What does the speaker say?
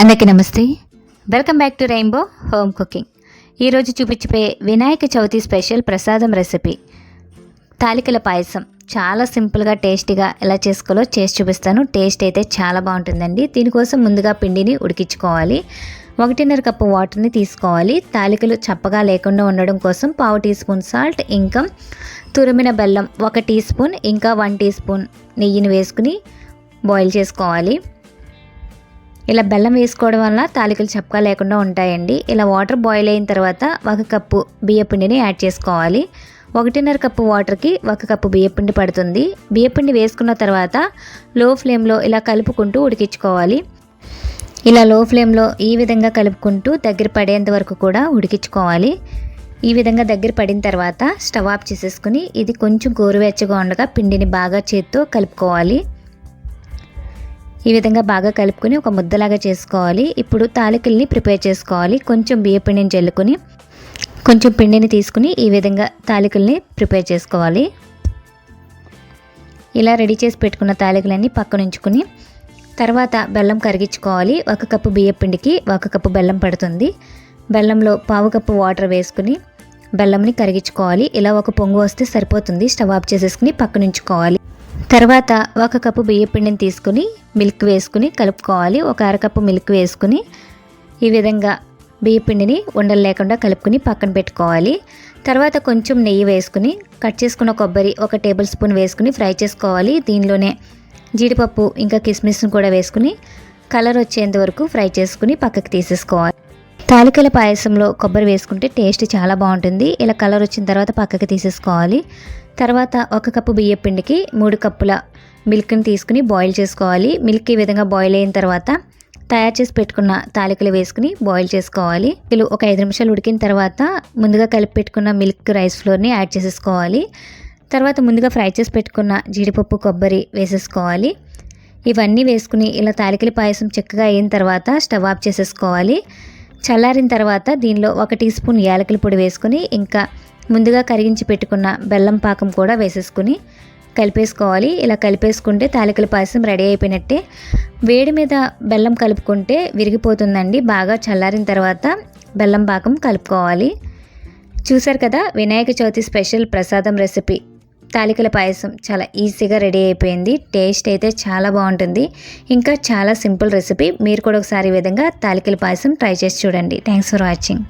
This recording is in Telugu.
అందరికీ నమస్తే. Welcome back to rainbow home cooking ఈరోజు చూపించిపోయే వినాయక చవితి స్పెషల్ ప్రసాదం రెసిపీ. తాలికల పాయసం. చాలా సింపుల్గా టేస్టీగా ఎలా చేసుకోవాలో చేసి చూపిస్తాను. టేస్ట్ అయితే చాలా బాగుంటుందండి. దీనికోసం ముందుగా పిండిని ఉడికించుకోవాలి. ఒకటిన్నర కప్పు వాటర్ని తీసుకోవాలి. తాలికలు చప్పగా లేకుండా ఉండడం కోసం పావు టీ స్పూన్ సాల్ట్ ఇంకా తురిమిన బెల్లం ఒక టీ స్పూన్ ఇంకా వన్ టీ స్పూన్ నెయ్యిని వేసుకుని బాయిల్ చేసుకోవాలి. ఇలా బెల్లం వేసుకోవడం వల్ల తాలికలు చప్పగా లేకుండా ఉంటాయండి. ఇలా వాటర్ బాయిల్ అయిన తర్వాత ఒక కప్పు బియ్యపిండిని యాడ్ చేసుకోవాలి. ఒకటిన్నర కప్పు వాటర్కి ఒక కప్పు బియ్యపిండి పడుతుంది. బియ్యపిండి వేసుకున్న తర్వాత లో ఫ్లేమ్లో ఇలా కలుపుకుంటూ ఉడికించుకోవాలి. ఇలా లో ఫ్లేమ్లో ఈ విధంగా కలుపుకుంటూ దగ్గర పడేంత వరకు కూడా ఉడికించుకోవాలి. ఈ విధంగా దగ్గర పడిన తర్వాత స్టవ్ ఆఫ్ చేసేసుకుని ఇది కొంచెం గోరువెచ్చగా ఉండగా పిండిని బాగా చేత్తో కలుపుకోవాలి. ఈ విధంగా బాగా కలుపుకొని ఒక ముద్దలాగా చేసుకోవాలి. ఇప్పుడు తాలికల్ని ప్రిపేర్ చేసుకోవాలి. కొంచెం బియ్యపిండిని జల్లుకొని చల్లుకొని కొంచెం పిండిని తీసుకుని ఈ విధంగా తాలికల్ని ప్రిపేర్ చేసుకోవాలి. ఇలా రెడీ చేసి పెట్టుకున్న తాలికలన్నీ పక్కన ఉంచుకుని తర్వాత బెల్లం కరిగించుకోవాలి. ఒక కప్పు బియ్యపిండికి ఒక కప్పు బెల్లం పడుతుంది. బెల్లంలో పావు కప్పు వాటర్ వేసుకుని బెల్లంని కరిగించుకోవాలి. ఇలా ఒక పొంగు వస్తే సరిపోతుంది. స్టవ్ ఆఫ్ చేసేసుకుని పక్కన ఉంచుకోవాలి. తర్వాత ఒక కప్పు బియ్యపిండిని తీసుకుని మిల్క్ వేసుకుని కలుపుకోవాలి. ఒక అరకప్పు మిల్క్ వేసుకుని ఈ విధంగా బియ్యపిండిని ఉండలు లేకుండా కలుపుకుని పక్కన పెట్టుకోవాలి. తర్వాత కొంచెం నెయ్యి వేసుకుని కట్ చేసుకున్న కొబ్బరి ఒక టేబుల్ స్పూన్ వేసుకుని ఫ్రై చేసుకోవాలి. దీనిలోనే జీడిపప్పు ఇంకా కిస్మిస్ను కూడా వేసుకుని కలర్ వచ్చేంత వరకు ఫ్రై చేసుకుని పక్కకి తీసేసుకోవాలి. తాలికల పాయసంలో కొబ్బరి వేసుకుంటే టేస్ట్ చాలా బాగుంటుంది. ఇలా కలర్ వచ్చిన తర్వాత పక్కకి తీసేసుకోవాలి. తర్వాత ఒక కప్పు బియ్యపిండికి మూడు కప్పుల మిల్క్ని తీసుకుని బాయిల్ చేసుకోవాలి. మిల్క్ ఈ విధంగా బాయిల్ అయిన తర్వాత తయారు చేసి పెట్టుకున్న తాలికలు వేసుకుని బాయిల్ చేసుకోవాలి. ఇలా ఒక ఐదు నిమిషాలు ఉడికిన తర్వాత ముందుగా కలిపి పెట్టుకున్న మిల్క్ రైస్ ఫ్లోర్ని యాడ్ చేసేసుకోవాలి. తర్వాత ముందుగా ఫ్రై చేసి పెట్టుకున్న జీడిపప్పు కొబ్బరి వేసేసుకోవాలి. ఇవన్నీ వేసుకుని ఇలా తాలికల పాయసం చక్కగా అయిన తర్వాత స్టవ్ ఆఫ్ చేసేసుకోవాలి. చల్లారిన తర్వాత దీనిలో ఒక టీ స్పూన్ యాలకుల పొడి వేసుకుని ఇంకా ముందుగా కరిగించి పెట్టుకున్న బెల్లం పాకం కూడా వేసేసుకుని కలిపేసుకోవాలి. ఇలా కలిపేసుకుంటే తాలికల పాయసం రెడీ అయిపోయినట్టే. వేడి మీద బెల్లం కలుపుకుంటే విరిగిపోతుందండి. బాగా చల్లారిన తర్వాత బెల్లం పాకం కలుపుకోవాలి. చూసారు కదా వినాయక చవితి స్పెషల్ ప్రసాదం రెసిపీ. తాలికల పాయసం చాలా ఈజీగా రెడీ అయిపోయింది. టేస్ట్ అయితే చాలా బాగుంటుంది. ఇంకా చాలా సింపుల్ రెసిపీ. మీరు కూడా ఒకసారి ఈ విధంగా తాలికల పాయసం ట్రై చేసి చూడండి. Thanks for watching